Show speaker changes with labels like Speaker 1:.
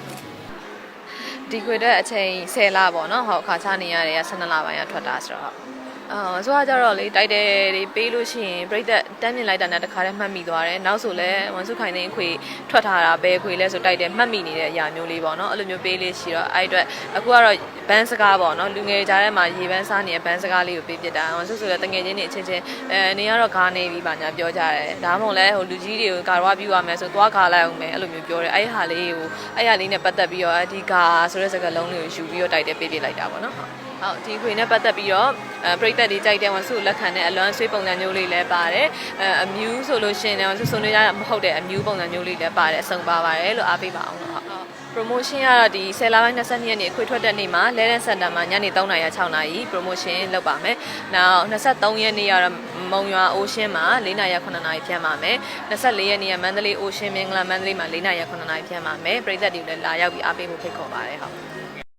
Speaker 1: ပေါ့အရင်
Speaker 2: ဒီခွေတဲ့အချိန်10လပေါ့နော်ဟုတ်ခါချနေရတယ်က12လပိုင်းကထွက်တာဆိုတော့ အာဆိုတော့ကြတော့လေတိုက်တယ်တွေပေးလို့ရှိရင်ပြိသက်တန်းမြင်လိုက်တာနဲ့တခါတည်းမှတ်မိသွားတယ်နောက်ဆိုလဲဝန်စုခိုင်သိန်းခွေထွက်ထားတာပဲခွေလဲဆိုတိုက်တယ်မှတ်မိနေတဲ့အရာမျိုးလေးပေါ့နော်အဲ့လိုမျိုးပေးလေးရှိတော့အဲ့အတွက်အခုကတော့ဘန်းစကားပေါ့နော်လူငယ်ကြားထဲမှာရေဘန်းစားနေတဲ့ဘန်းစကားလေးကိုပေးပြတာဝန်စုဆိုလဲတငယ်ချင်းတွေအချင်းချင်းအဲနေကတော့ဂါနေပြီပါညာပြောကြတယ်ဒါမှမဟုတ်လဲဟိုလူကြီးတွေကိုကာရွားပြူရမယ်ဆိုသွားခါလိုက်အောင်မယ်အဲ့လိုမျိုးပြောတယ်အဲ့ဟာလေးကိုအဲ့ဟာလေးနဲ့ပတ်သက်ပြီးတော့အဒီကာဆိုတဲ့စကားလုံးလေးကိုယူပြီးတော့တိုက်တယ်ပေးပြလိုက်တာပေါ့နော် ဟုတ်ဟုတ်ဒီခွေနဲ့ပတ်သက်ပြီးတော့အဲပရိသတ်တွေကြိုက်တဲ့ဝန်စုလက်ခံတဲ့အလွမ်းဆွေးပုံစံမျိုးလေးလည်းပါတယ်အဲအမြူးဆိုလို့ရှိရင်လည်းဝန်စုစုံနေရမဟုတ်တဲ့အမြူးပုံစံမျိုးလေးလည်းပါတယ်အစုံပါပါတယ်လို့အားပေးပါအောင်လို့ဟုတ် promotion ကတော့ဒီ10လပိုင်း22ရက်နေ့အခွေထွက်တဲ့နေ့မှာ Legend Center မှာညနေ3နာရီ6နာရီ promotion လုပ်ပါမယ်။နောက်23ရက်နေ့ကတော့မုံရွာ Ocean မှာ4နာရီ9နာရီဖြန့်ပါမယ်။24ရက်နေ့ကမန္တလေး Ocean မင်္ဂလာမန္တလေးမှာ4နာရီ9နာရီဖြန့်ပါမယ်။ပြည်သက်တွေလည်းလာရောက်ပြီးအားပေးဖို့ဖိတ်ခေါ်ပါတယ်ဟုတ်